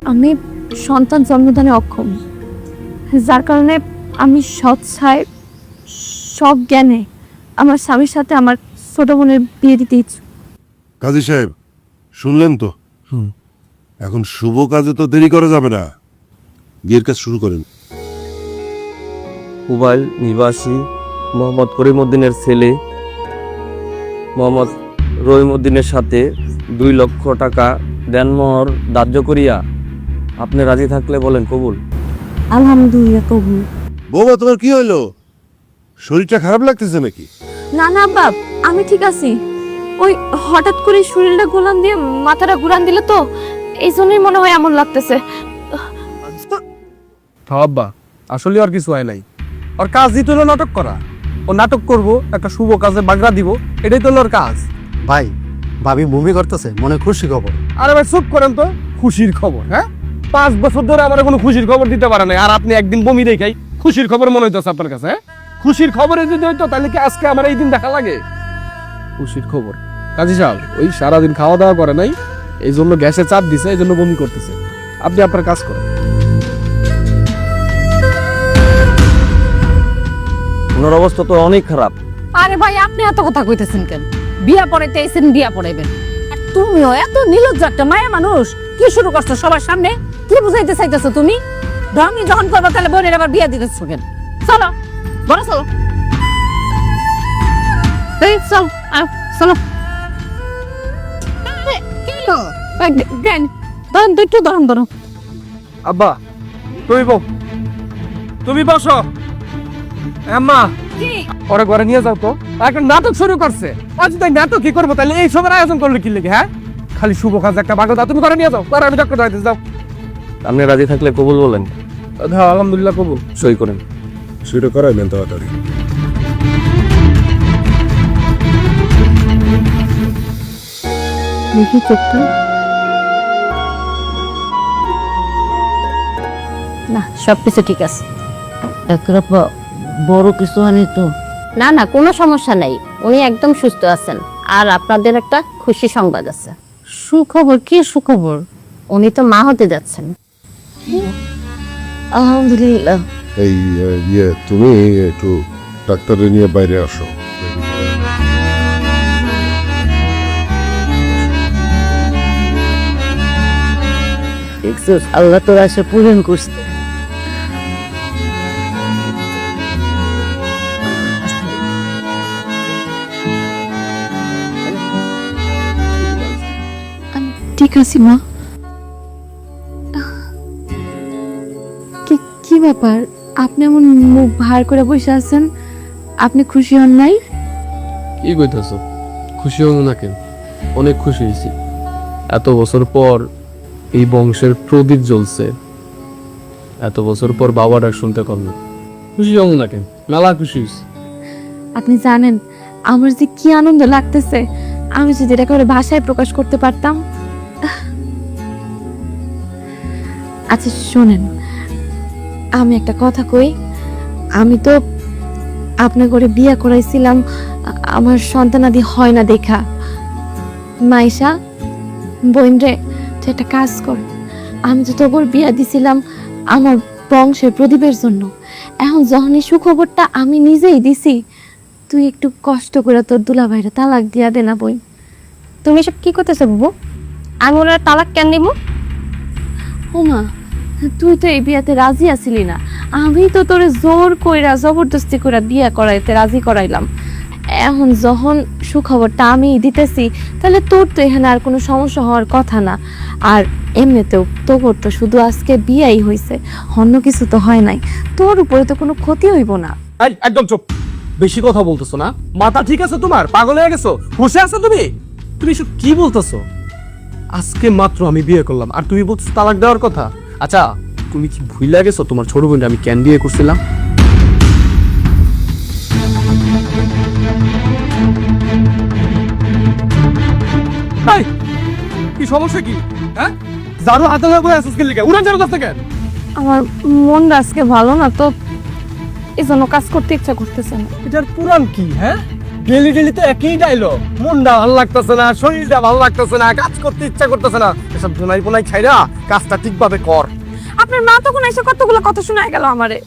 আমি সন্তান জন্মদানে অক্ষম যার কারণে আমি সৎসায় সব জ্ঞানে আমার স্বামীর সাথে আমার ছোট বোনের বিয়ে দিতে ইচ্ছুক। কাজী সাহেব শুনলেন তো? এখন শুভ কাজে তো দেরি করা যাবে না। বিয়ের কাজ শুরু করেন। কুবাইল নিবাসী মোহাম্মদ করিমউদ্দিনের ছেলে মোহাম্মদ রহিমউদ্দিনের সাথে দুই লক্ষ টাকা দেনমোহর ধার্য করিয়া আপনি রাজি থাকলে বলেন কবুল। আলহামদুলিল্লাহ কবুল। বৌমা তোমার কি হইল শরীরটা খারাপ লাগতেছে নাকি? না না বাপ আমি ঠিক আছি। ওই হঠাৎ করে শরীরটা গোলান দিয়ে মাথাটা ঘুরান দিলে তো এই জন্যই মনে হয় এমন লাগতেছে। আব্বা আসলে আর কিছু হয় নাই। ওর কাজ দিতে হলো নাটক করা। ও নাটক করব একটা শুভ কাজে বাগড়া দিব এটাই তো হলো ওর কাজ। ভাই ভাবি বমি করতেছে মনে খুশি খবর। আরে ভাই চুপ করেন তো খুশির খবর হ্যাঁ? পাঁচ বছর ধরে আমার কোনো খুশির খবর দিতে পারে নাই। আর আপনি একদিন বমি দেখাই খুশির খবর মনে হইতেছে আপনার কাছে হ্যাঁ? খুশির খবরে যদি হইতো তাহলে কি আজকে আমার এই দিন দেখা লাগে? খুশির খবর। কাজী সাহেব ওই সারাদিন খাওয়া দাওয়া করে নাই এই জন্য গ্যাসে চাপ দিছে এই জন্য বমি করতেছে। আপনি আপনার কাজ করেন। ওনার অবস্থা তো অনেক খারাপ। আরে ভাই আপনি এত কথা কইতেছেন কেন? বিয়া পড়াইতে এসেন বিয়া পড়াইবেন। আর তুমিও এত নির্লজ্জ একটা মায়া মানুষ কি শুরু করছ সবার সামনে? কি বুঝাইতে চাইতেছো তুমি? রঙি যখন করব তাহলে বোনের আবার বিয়া দিতেছো কেন? চলো বড় চলো। এই আরে, জ্ঞান একটু ধরুন আব্বা তুমি বউ তুমি বসো। ওরা ঘরে নিয়ে যাও তো। একটা নাটক শুরু করছে। আজ তাই নাটক কি করব তাহলে এই সবের আয়োজন করলে কি লেগে হ্যাঁ? খালি শুভ কাজ একটা বাগো তুমি ঘরে নিয়ে যাও। পরে আমি যাইতে যাও। আপনি রাজি থাকলে কবুল বলেন। হ্যাঁ আলহামদুলিল্লাহ কবুল। সই করেন। সেটা করাইবেন তাড়াতাড়ি। দেখি চোখটা। না সব কিছু ঠিক আছে। একরাপা বড় কিছু আনি তো? না না কোনো সমস্যা নাই। উনি একদম সুস্থ আছেন। আর আপনাদের একটা খুশি সংবাদ আছে। সুখবর কি সুখবর? উনি তো মা হতে যাচ্ছেন। আলহামদুলিল্লাহ। এই ইয়ে তুমি একটু ডাক্তারে নিয়ে বাইরে আসো। দেখছিস আল্লাহ তোর আশা পূরণ করছে। ঠিক আছি মা। ব্যাপার? আপনি এমন মুখ ভার করে বসে আছেন আপনি খুশি হন নাই? কি কইতেছ? খুশি হল না কেন? অনেক খুশি হয়েছি এত বছর পর এই বংশের প্রদীপ জ্বলছে। এত বছর পর বাবা ডাক শুনতে পারল খুশি হল না কেন? মেলা খুশি হয়েছি আপনি জানেন আমার যে কি আনন্দ লাগতেছে আমি যদি এটা করে ভাষায় প্রকাশ করতে পারতাম। আচ্ছা শোনেন আমি একটা কথা কই? আমি তো আপনার ঘরে বিয়া করাইছিলাম আমার সন্তানাদি হয় না দেখা। মাইশা বোন রে তুই একটা কাজ কর। আমি তো তোর বিয়া দিছিলাম আমার বংশের প্রদীপের জন্য এখন যখনই সুখবরটা আমি নিজেই দিছি তুই একটু কষ্ট করে তোর দুলাভাইরা তালাক দিয়া দে না বই। তুমি সব কি করতেছো বুবু? আমি ওনার তালাক কেন দিব ওমা তুই তো এই বিয়াতে রাজি আছিলি না। আমি তো তোরে জোর কইরা, জবরদস্তি কইরা বিয়া করাইতে রাজি করাইলাম। এখন যখন সুখবরটা আমি দিতেছি, তাহলে তোর তো এখানে আর কোনো সমস্যা হওয়ার কথা না। আর এমনিতেও তোর তো শুধু আজকে বিয়াই হয়েছে অন্য কিছু তো হয় নাই। তোর উপরে তো কোনো ক্ষতি হইব না। একদম চুপ। বেশি কথা বলতেছো না। মাথা ঠিক আছে তোমার? পাগল হয়ে গেছো? খুশি আছো তুমি? তুমি কি বলতেছো? আজকে মাত্র আমি বিয়ে করলাম, আর তুমি বলছো তালাক দেওয়ার কথা? আচ্ছা তুমি কি ভুইলা গেছো? তোমার ছোট বোনটা আমি কেন বিয়ে করছিলাম। এই, কি সমস্যা কি? হ্যাঁ? জারু হাতে ধরে বসে আছিস কেন উড়ান জারু কাছে কেন আমার মনটা আজকে ভালো না তো এই জন্য কাজ করতে ইচ্ছা করতেছে না। এটার পুরাণ কি হ্যাঁ? ডেলি ডেলি তো একই ডাইলগ মনটা ভালো লাগতেছে না শরীরটা ভালো লাগতেছে না কাজ করতে ইচ্ছা করতেছে না। এসব জোনাই পোনাই খাইরা কাজটা ঠিকভাবে কর। আপনার মা তখন এসে কতগুলো কথা শোনায় গেল আমারে।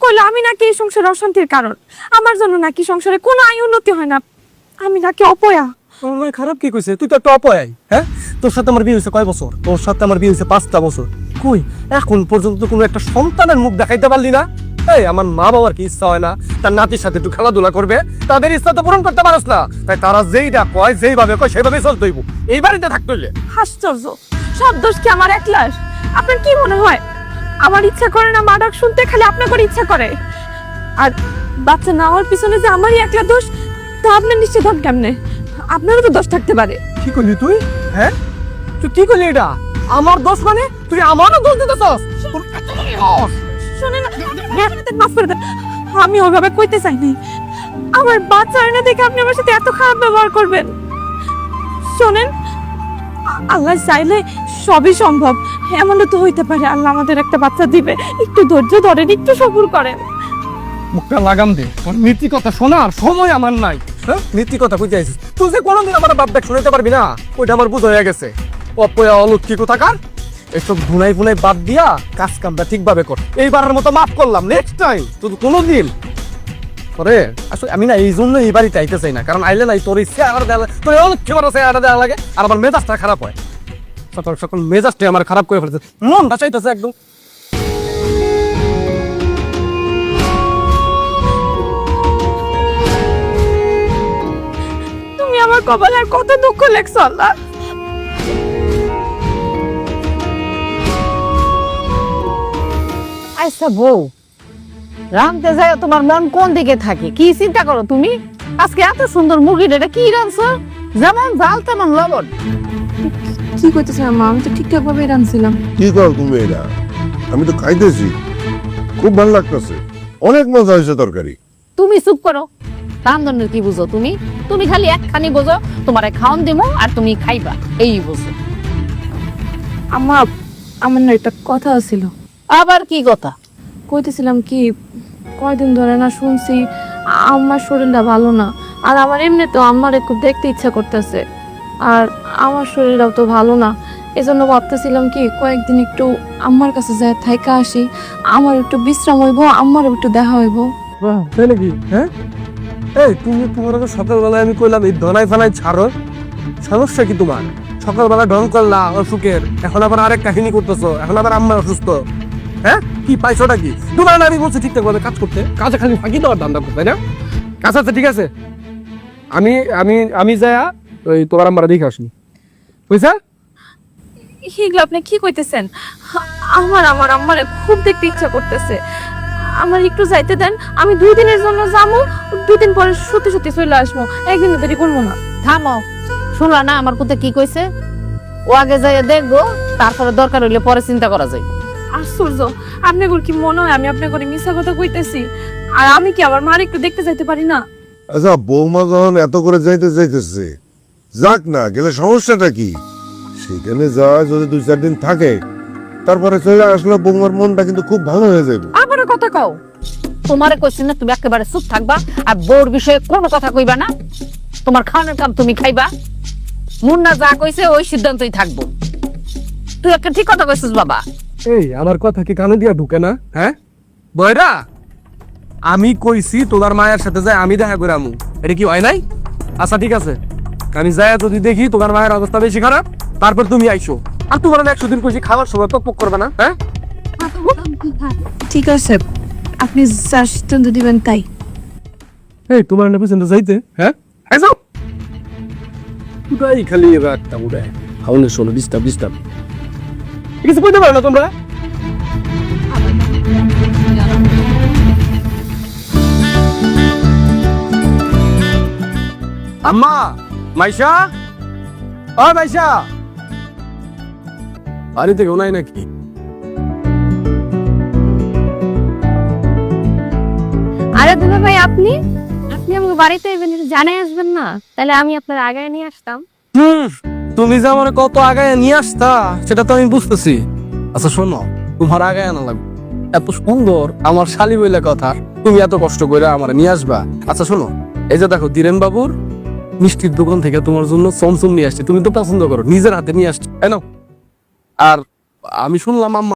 কইলো আমি নাকি এই সংসারে অশান্তির কারণ। আমার জন্য নাকি সংসারে কোনো আয় উন্নতি হয় না। আমি নাকি অপয়া। আমার খারাপ কি কইছে? তুই তো একটা অপয়াই হ্যাঁ? তোর সাথে আমার বিয়ে হয়েছে কয় বছর? তোর সাথে আমার বিয়ে হয়েছে পাঁচটা বছর। কই এখন পর্যন্ত কোনো একটা সন্তানের মুখ দেখাইতে পারলি না। এই আমার মা বাবার কি ইচ্ছা হয় না? তার নাতির সাথে একটু খেলাধুলা করবে? তাদের ইচ্ছা তো পূরণ করতে পারস না। তাই তারা যেইটা কয় যেইভাবে কয় সেইভাবেই চলতে হইব। এই বাড়িতে থাকতে হইলে আশ্চর্য। সব দোষ কি আমার একলাস আপনার কি মনে হয়? আমার ইচ্ছা করে না মা ডাক শুনতে খালি আপনার ইচ্ছা করে। আর বাচ্চা না হওয়ার পিছনে যে আমারই একলা দোষ তা আপনার নিশ্চিত হন কেমনে? আপনারও তো দোষ থাকতে পারে। কি করলি তুই? হ্যাঁ? তুই কি করলি এটা? আমার দোষ মানে? তুই আমারও দোষ দিতেছস? তোর এত। শুনেন মাফ করে দেন। আমি ওইভাবে কইতে চাইনি। আমার বাচ্চা না দেখে আপনি আমার সাথে এত খারাপ ব্যবহার করবেন। শোনেন আল্লাহ চাইলে সবই সম্ভব। এমনও তো হইতে পারে আল্লাহ আমাদের একটা বাচ্চা দিবে। একটু ধৈর্য ধরেন একটু সবুর করেন। মুখটা লাগাম দে। তোর নীতি কথা শোনার সময় আমার নাই। হ্যাঁ? নীতি কথা কই যাইছিস তুই যে কোনোদিন আমার বাপ দেখ শুনাইতে পারবি না? ওইটা আমার বুঝ হয়ে গেছে। অপয়া অলক্ষী কোথাকার? এসব ধুনাই ফুনাই বাদ দিয়া কাজ কামটা ঠিকভাবে কর। এইবারের মতো মাফ করলাম নেক্সট টাইম তুই কোনোদিন। পরে, আসলে আমি না এই জন্য এই বাড়িতে আইতে চাই না, কারণ আইলে নাই তোর ইচ্ছে আমার দেওয়া তোর অলক্ষী বড় চেহারা দেওয়া লাগে, আর আমার মেজাজটা খারাপ হয়। সকল সকল মেজাজটা আমার খারাপ করে ফেলেছে। মনটা চাইতেছে একদম। তুমি আমার কপালে কত দুঃখ লেখছো, আল্লাহ? আচ্ছা বউ। যায় তোমার মন কোন দিকে থাকে? কি চিন্তা করো তুমি? আজকে এত সুন্দর মুরগিটা এটা কি রাঁধছো? যেমন জাল তেমন লবণ। কি মা আমি তো ঠিকঠাক ভাবে রাঁধছিলাম। কি কর তুমি এটা? আমি তো খাইতেছি। খুব ভালো লাগতেছে। অনেক মজা হয়েছে তরকারি। তুমি চুপ করো। রান্ধনের কি বুঝো তুমি? তুমি খালি একখানি বোঝো তোমারে খাওন দিমো আর তুমি খাইবা। এই বুঝো। আমার আমার না একটা কথা ছিল। আবার কি কথা? কইতেছিলাম কি কয়দিন ধরে না শুনছি আমার শরীরটা ভালো না। আর আমার এমনি তো আমার খুব দেখতে ইচ্ছা করতেছে। আর আমার শরীরটাও তো ভালো না। এজন্য ভাবতেছিলাম কি কয়েকদিন একটু আম্মার কাছে যায় থাইকা আসি। আমার একটু বিশ্রাম হইব আমার একটু দেখা হইব। বাহ, তাই নাকি? হ্যাঁ? এই তুমি তোমার সকালবেলায় আমি কইলাম এই ধনাই ফানাই ছাড়ো। সমস্যা কি তোমার? সকালবেলা ঢং করলা অসুখের। এখন আবার আরেক কাহিনী করতেছো। এখন আবার আম্মা অসুস্থ। হ্যাঁ? কি পাইছোটা কি? তোমার না আমি বলছি ঠিকঠাক ভাবে কাজ করতে। কাজে খালি ফাঁকি দেওয়ার ধান্দা করতে না? কাজ আছে ঠিক আছে? আমি আমি আমি যায়া ওই তোমার আম্মারা দেখে আসনি। বুঝছা? আপনি কি কইতেছেন? আমার আমার আমার খুব দেখতে ইচ্ছা করতেছে। আমার একটু যাইতে দেন আমি দুই দিনের জন্য যাব দুই দিন পরে সত্যি সত্যি চলে আসব একদিন দেরি করব না। থামো। শুনলা না আমার কোথায় কি কইছে? ও আগে যাই দেখব তারপরে দরকার হইলে পরে চিন্তা করা যায় আশ্চর্য। আপনি কি মনে হয় আমি আপনার করে মিশা কথা কইতেছি? আর আমি কি আবার মার একটু দেখতে যাইতে পারি না? আচ্ছা বৌমা যখন এত করে যাইতে যাইতেছে যাক না গেলে সমস্যাটা কি? সেখানে যাওয়া যদি দুই চার দিন থাকে তারপরে চলে আসলে বৌমার মনটা কিন্তু খুব ভালো হয়ে যাবে আবারও কথা কও। তোমারে কইছি না তুমি একেবারে চুপ থাকবা আর বউর বিষয়ে কোনো কথা কইবা না। তোমার খাওয়ানোর কাম তুমি খাইবা। মুন্না যা কইছে ওই সিদ্ধান্তই থাকব। তুই একটা ঠিক কথা কইছিস বাবা। এই আমার কথা কি কানে দিয়া ঢুকে না? হ্যাঁ? বয়রা আমি কইছি তোমার মায়ের সাথে যাই আমি দেখা করে আমু এটা কি হয় নাই? আচ্ছা ঠিক আছে। আমি যাই যদি দেখি তোমার মায়ের অবস্থা বেশি খারাপ তারপর তুমি আইসো। আর তোমার না একশো দিন কইছি খাবার সময় পক পক করবে না হ্যাঁ? ঠিক আছে। আপনি সিদ্ধান্ত দিবেন তাই। এই তোমার না পেছনে যাইতে হ্যাঁ? হ্যাঁ যাও উড়াই খালি একটা উড়াই। খাওয়ানো শোনো ডিস্টার্ব ডিস্টার্ব কিছু বলতে পারো না তোমরা? আম্মা মাইশা? ও মাইশা? বাড়ি থেকে নাই নাকি? আরে দুলা ভাই আপনি? আপনি আমাকে বাড়িতে জানাই আসবেন না। তাহলে আমি আপনার আগে নিয়ে আসতাম। হুম, তুমি যে আমার কত আগায় নিয়ে আসতা, সেটা তো আমি বুঝতেছি। আচ্ছা শোনো, তোমার আগায় আনা লাগবে। এত সুন্দর আমার শালি বইলে কথা, তুমি এত কষ্ট করে আমার নিয়ে আসবা। আচ্ছা শোনো, এই যে দেখো, ধীরেন বাবুর মিষ্টির দোকান থেকে তোমার জন্য চমচম নিয়ে আসছে। তুমি তো পছন্দ করো, নিজের হাতে নিয়ে আসছি। না আর আমি শুনলাম আম্মা